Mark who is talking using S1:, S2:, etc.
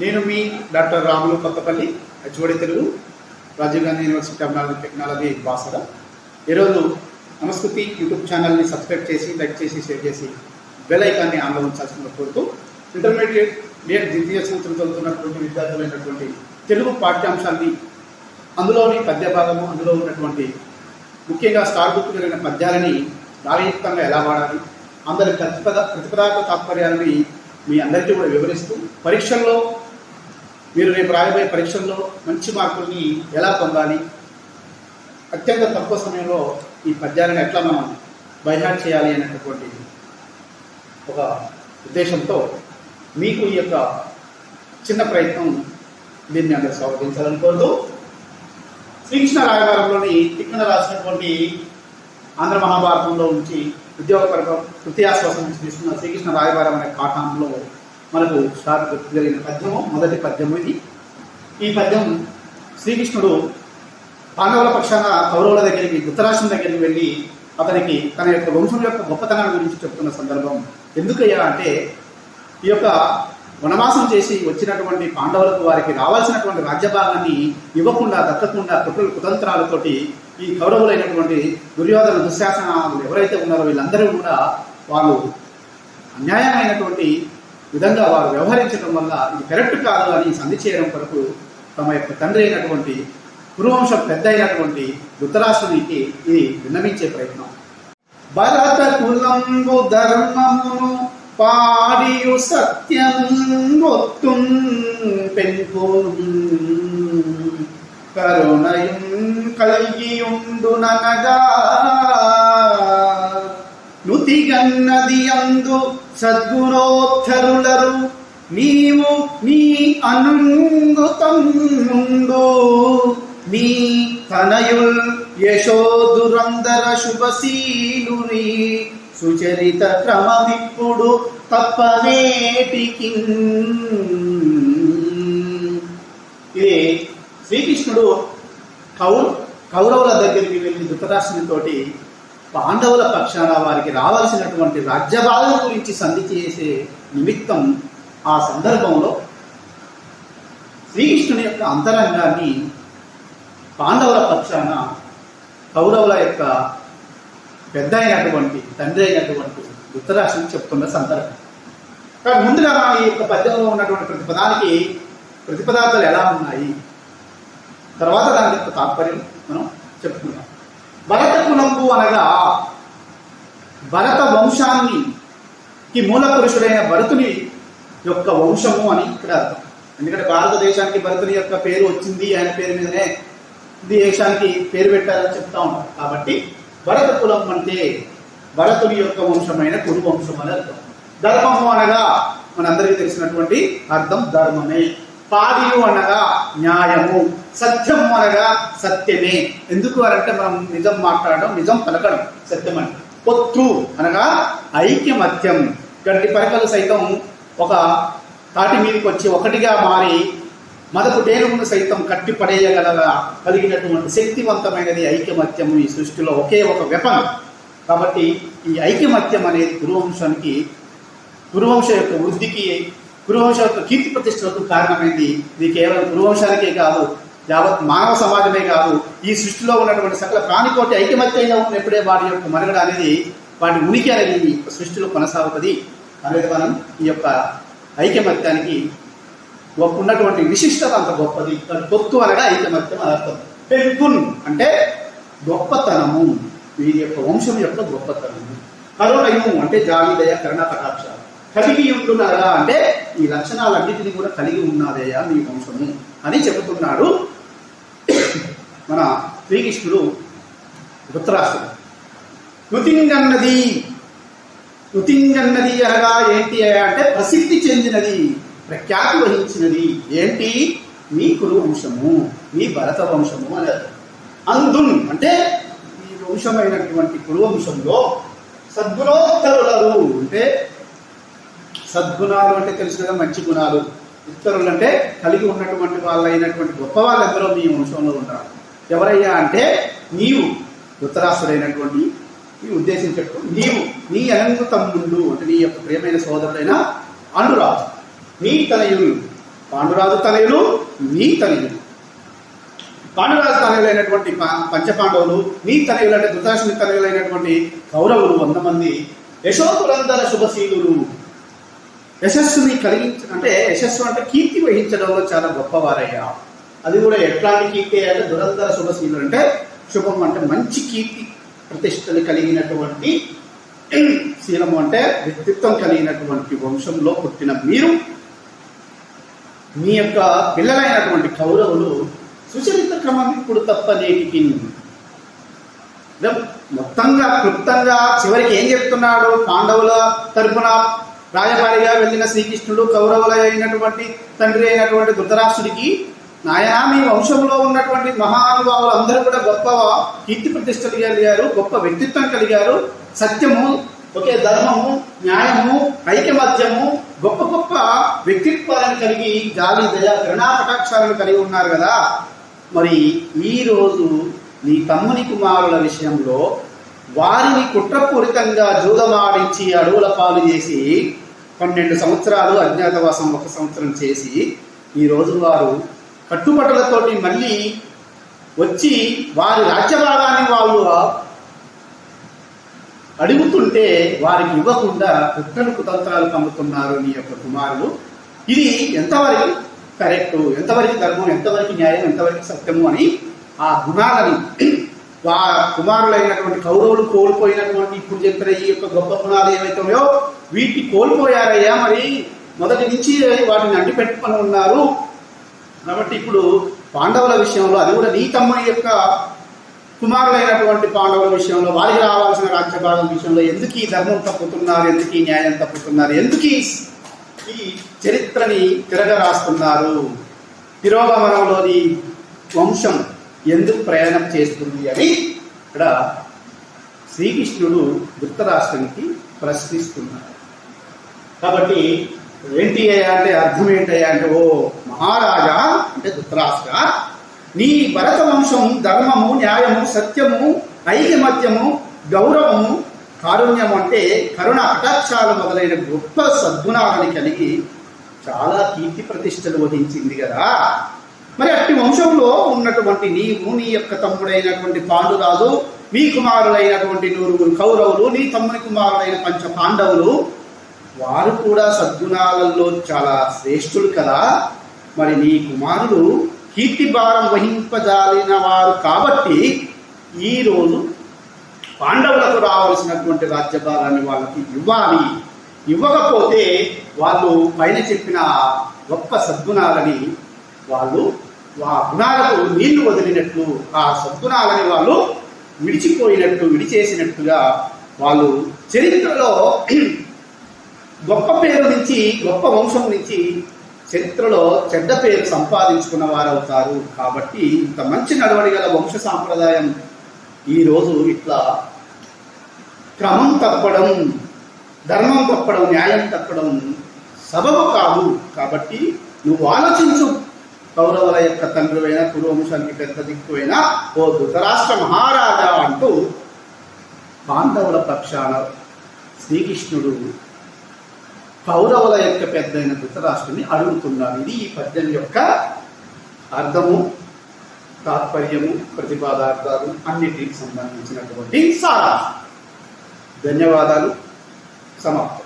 S1: నేను మీ doctor Ramulu Kothapalli HOD Telugu Rajiv Gandhi university of technology Basara. ఈరోజు నమస్కృతి YouTube ఛానల్ని subscribe చేసి like చేసి షేర్ చేసి బెల్ ఐకాన్ని ఆన్లో ఉంచాల్సిన కోరుతూ ఇంటర్మీడియట్ నేను ద్వితీయ సంవత్సరం చదువుతున్నటువంటి విద్యార్థులైనటువంటి తెలుగు పాఠ్యాంశాన్ని అందులోని పద్య భాగము అందులో ఉన్నటువంటి ముఖ్యంగా స్టార్ గుర్తు జరిగిన పద్యాలని రాగయుక్తంగా ఎలా వాడాలి అందరి ప్రతిపద ప్రతిపదార్థ తాత్పర్యాలని మీ అందరికీ కూడా వివరిస్తూ పరీక్షల్లో మీరు రేపు రాయబోయే పరీక్షల్లో మంచి మార్కుల్ని ఎలా పొందాలి? అత్యంత తక్కువ సమయంలో ఈ పద్యాలను ఎట్లా మనం బైహాట్ చేయాలి అనేటటువంటి ఒక ఉద్దేశంతో మీకు ఈ యొక్క చిన్న ప్రయత్నం దీన్ని అందరూ స్వాగతించాలని కోరుతూ శ్రీకృష్ణ రాయవారంలోని తిక్కన రాసినటువంటి ఆంధ్ర మహాభారతంలో నుంచి ఉద్యోగపరకం తృతీయాశ్వాసం నుంచి తీసుకున్న శ్రీకృష్ణ రాయవారం అనే పాఠంలో మనకు స్టార్ట్ జరిగిన పద్యము మొదటి పద్యము ఇది. ఈ పద్యం శ్రీకృష్ణుడు పాండవుల పక్షాన కౌరవుల దగ్గరికి ధృతరాష్ట్రం దగ్గరికి వెళ్ళి అతనికి తన యొక్క వంశం యొక్క గొప్పతనాన్ని గురించి చెప్తున్న సందర్భం. ఎందుకయ్యా అంటే ఈ యొక్క వనవాసం చేసి వచ్చినటువంటి పాండవులకు వారికి రావాల్సినటువంటి రాజ్యభాగాన్ని ఇవ్వకుండా దక్కకుండా కుట్రల కుతంత్రాలతోటి ఈ కౌరవులైనటువంటి దుర్యోధన దుశ్శాసనాలు ఎవరైతే ఉన్నారో వీళ్ళందరూ కూడా వాళ్ళు అన్యాయమైనటువంటి విధంగా వారు వ్యవహరించడం వల్ల ఇది కరెక్ట్ కాదు అని సంధి చేయడం కొరకు తమ యొక్క తండ్రి అయినటువంటి కురువంశం పెద్ద అయినటువంటి ధృతరాష్ట్రునికి ఇది విన్నవించే ప్రయత్నం. భరత కులంబు ధర్మమును పాడియు సత్యముత్తు పెంపు కరుణయం కలిగియుండునగా నుతిగన్నది అందు సద్గుణోత్తరులరు. నీవు నీ అనుంగుతముండు నీ తనయుల్ యశోదురందర శుభశీలుని సుచరిత క్రమమిప్పుడు తప్పనేటికి ఇది శ్రీకృష్ణుడు కౌ కౌరవుల దగ్గరికి వెళ్ళి ధృతరాష్ట్రునితోటి పాండవుల పక్షాన వారికి రావాల్సినటువంటి రాజ్యభాగం గురించి సంధి చేసే నిమిత్తం ఆ సందర్భంలో శ్రీకృష్ణుని యొక్క అంతరంగాన్ని పాండవుల పక్షాన కౌరవుల యొక్క పెద్ద అయినటువంటి తండ్రి అయినటువంటి ధృతరాష్ట్రుని చెప్తున్న సందర్భం. కానీ ముందుగా ఈ యొక్క పద్యంలో ఉన్నటువంటి ప్రతిపదానికి ప్రతిపదార్థాలు ఎలా ఉన్నాయి? తర్వాత దాని యొక్క తాత్పర్యం మనం చెప్పుకుందాం. భరత అనగా భరత వంశాన్ని కి మూల పురుషుడైన భరతుని యొక్క వంశము అని ఇక్కడ అర్థం. ఎందుకంటే భారతదేశానికి భరతుని యొక్క పేరు వచ్చింది ఆయన పేరు మీదనే దేశానికి పేరు పెట్టారని చెప్తా ఉంటారు. కాబట్టి భరత కులం అంటే భరతుని యొక్క వంశమైన కురు వంశం అని అర్థం. ధర్మము అనగా మనందరికీ తెలిసినటువంటి అర్థం ధర్మమే. పాడియు అనగా న్యాయము. సత్యం అనగా సత్యమే. ఎందుకు అనంటే మనం నిజం మాట్లాడడం నిజం పలకడం సత్యం అంటే. పొత్తు అనగా ఐక్యమత్యం. గడ్డి పరకలు సైతం ఒక తాటి మీదకి వచ్చి ఒకటిగా మారి మదపు టేనుగును సైతం కట్టి పడేయగల కలిగినటువంటి శక్తివంతమైనది ఐక్యమత్యము ఈ సృష్టిలో ఒకే ఒక వెపన్. కాబట్టి ఈ ఐక్యమత్యం అనేది గురువంశానికి గురువంశ యొక్క వృద్ధికి గురువంశ యొక్క కీర్తి ప్రతిష్టలకు కారణమైంది. ఇది కేవలం గురువంశానికే కాదు యావత్ మానవ సమాజమే కాదు ఈ సృష్టిలో ఉన్నటువంటి సకల ప్రాణికోటి ఐకమత్యంగా ఉన్నప్పుడే వాటి యొక్క మనుగడ అనేది వాటి ఉనికి అనేది ఈ సృష్టిలో కొనసాగుతుంది. అనేది మనం ఈ యొక్క ఐకమత్యానికి గొప్ప ఉన్నటువంటి విశిష్టత అంత గొప్పది. గొత్తు అనగా ఐకమత్యం అర్థం. పెంపున్ అంటే గొప్పతనము. వీరి యొక్క వంశం యొక్క గొప్పతనము. కరుణయము అంటే జావిదయ కరుణ కటాక్ష. కలిగి ఉంటున్నారా అంటే ఈ లక్షణాలన్నింటినీ కూడా కలిగి ఉన్నారయ్యా మీ వంశము అని చెబుతున్నాడు మన శ్రీకృష్ణుడు ధృతరాష్ట్రుడు. కృతింగన్నది కృతింగన్నది అనగా ఏంటి అంటే ప్రసిద్ధి చెందినది ప్రఖ్యాతి వహించినది. ఏంటి? మీ కురు వంశము మీ భరత వంశము అని అందున్ అంటే ఈ వంశమైనటువంటి కురు వంశంలో సద్గుణోత్తరులరు అంటే సద్గుణాలు అంటే తెలుసు కదా మంచి గుణాలు. ఉత్తరులు అంటే కలిగి ఉన్నటువంటి వాళ్ళైనటువంటి గొప్ప వాళ్ళందరూ మీ వంశంలో ఉంటారు. ఎవరయ్యా అంటే నీవు ఉత్తరాసుడైనటువంటి ఈ ఉద్దేశించట్టు నీవు నీ అనంత అంటే నీ యొక్క ప్రియమైన సోదరుడైన అనురాజు నీ తనయులు పాండురాజు తనయులు నీ తనయులు. పాండురాజు తనయులైనటువంటి ప- పంచపాండవులు నీ తనయులు అంటే ధృతరాష్ట్రుని తనయులైనటువంటి కౌరవులు వంద మంది యశోపురందర శుభశీలులు. యశస్సుని కలిగించ అంటే యశస్సు అంటే కీర్తి వహించడంలో చాలా గొప్పవారయ్యా. అది కూడా ఎట్లాంటి కీర్తి అంటే దురంధర శుభశీలులు అంటే శుభం అంటే మంచి కీర్తి ప్రతిష్టలు కలిగినటువంటి శీలము అంటే వ్యక్తిత్వం కలిగినటువంటి వంశంలో పుట్టిన మీరు మీ యొక్క పిల్లలైనటువంటి కౌరవులు సుచరిత క్రమం ఇప్పుడు తప్ప నేటికి మొత్తంగా క్లుప్తంగా చివరికి ఏం చెప్తున్నాడు? పాండవుల తరపున రాయబారిగా వెళ్ళిన శ్రీకృష్ణుడు కౌరవుల అయినటువంటి తండ్రి అయినటువంటి ధృతరాష్ట్రుడికి నాయన మీ వంశంలో ఉన్నటువంటి మహానుభావులు అందరూ కూడా గొప్ప కీర్తి ప్రతిష్టలు కలిగారు గొప్ప వ్యక్తిత్వం కలిగారు. సత్యము ఒకే ధర్మము న్యాయము ఐకమత్యము గొప్ప గొప్ప వ్యక్తిత్వాలను కలిగి గాలి దయ కరుణా కటాక్షాలను కలిగి ఉన్నారు కదా. మరి ఈరోజు రోజు నీ తమ్ముని కుమారుల విషయంలో వారిని కుట్రపూరితంగా జూదమాడించి అడవుల పాలు చేసి పన్నెండు సంవత్సరాలు అజ్ఞాతవాసం ఒక సంవత్సరం చేసి ఈ రోజు వారు కట్టుబట్టలతోటి మళ్ళీ వచ్చి వారి రాజ్యభాగాన్ని వాళ్ళు అడుగుతుంటే వారికి ఇవ్వకుండా కుట్రలు కుతంత్రాలు పంపుతున్నారు నీ యొక్క కుమారులు. ఇది ఎంతవరకు కరెక్ట్ ఎంతవరకు ధర్మం ఎంతవరకు న్యాయం ఎంతవరకు సత్యము అని ఆ గుణాలని వా కుమారులైనటువంటి కౌరవులు కోల్పోయినటువంటి ఇప్పుడు చెప్పిన ఈ యొక్క గొప్ప గుణాలు ఏవైతే వీటిని కోల్పోయారయ్యా మరి. మొదటి నుంచి వాటిని అంటిపెట్టుకొని ఉన్నారు. కాబట్టి ఇప్పుడు పాండవుల విషయంలో అది కూడా నీ తమ్ముని యొక్క కుమారులైనటువంటి పాండవుల విషయంలో వారికి రావాల్సిన రాజ్యభాగం విషయంలో ఎందుకు ఈ ధర్మం తప్పుతున్నారు ఎందుకు ఈ న్యాయం తప్పుతున్నారు ఎందుకు ఈ చరిత్రని చరిత్రని తిరగరాస్తున్నారు? తిరోగమనంలోని వంశం ఎందుకు ప్రయాణం చేస్తుంది అని ఇక్కడ శ్రీకృష్ణుడు ధృతరాష్ట్రానికి ప్రశ్నిస్తున్నారు. కాబట్టి ఏంటి అయ్యా అంటే అర్థం ఏంటయ్యా అంటే ఓ మహారాజా అంటే ధృతరాష్ట్ర నీ భరత వంశం ధర్మము న్యాయము సత్యము ఐకమత్యము గౌరవము కారుణ్యం అంటే కరుణ కటాక్షాలు మొదలైన గొప్ప సద్గుణాలని కలిగి చాలా కీర్తి ప్రతిష్టలు వహించింది కదా. మరి అట్టి వంశంలో ఉన్నటువంటి నీవు నీ యొక్క తమ్ముడైనటువంటి పాండురాజు మీ కుమారులైనటువంటి నూరుగురు కౌరవులు నీ తమ్ముని కుమారులైన పంచ పాండవులు వారు కూడా సద్గుణాలలో చాలా శ్రేష్ఠులు కదా. మరి నీ కుమారులు కీర్తి భారం వహింపజాలిన వారు కాబట్టి ఈరోజు పాండవులకు రావాల్సినటువంటి రాజ్యభారాన్ని వాళ్ళకి ఇవ్వాలి. ఇవ్వకపోతే వాళ్ళు పైన చెప్పిన గొప్ప సద్గుణాలని వాళ్ళు ఆ గుణాలకు నీళ్ళు వదిలినట్లు ఆ సద్గుణాలని వాళ్ళు విడిచిపోయినట్టు విడిచేసినట్టుగా వాళ్ళు చరిత్రలో గొప్ప పేరు నుంచి గొప్ప వంశం నుంచి చరిత్రలో చెడ్డ పేరు సంపాదించుకున్న వారవుతారు. కాబట్టి ఇంత మంచి నడవడి గల వంశ సాంప్రదాయం ఈరోజు ఇట్లా క్రమం తప్పడం ధర్మం తప్పడం న్యాయం తప్పడం సబబు కాదు. కాబట్టి నువ్వు ఆలోచించు. కౌరవుల యొక్క తండ్రివైనా కురువంశానికి పెద్ద దిక్కువైనా ఓ ధృతరాష్ట్ర మహారాజా అంటూ పాండవుల పక్షాన శ్రీకృష్ణుడు కౌరవుల యొక్క పెద్దైన ధృతరాష్ట్రుని అడుగుతున్నారు. ఇది ఈ పద్యం యొక్క అర్థము తాత్పర్యము ప్రతిపాదార్థాలు అన్నిటికి సంబంధించినటువంటి సారా ధన్యవాదాలు. సమాప్తం.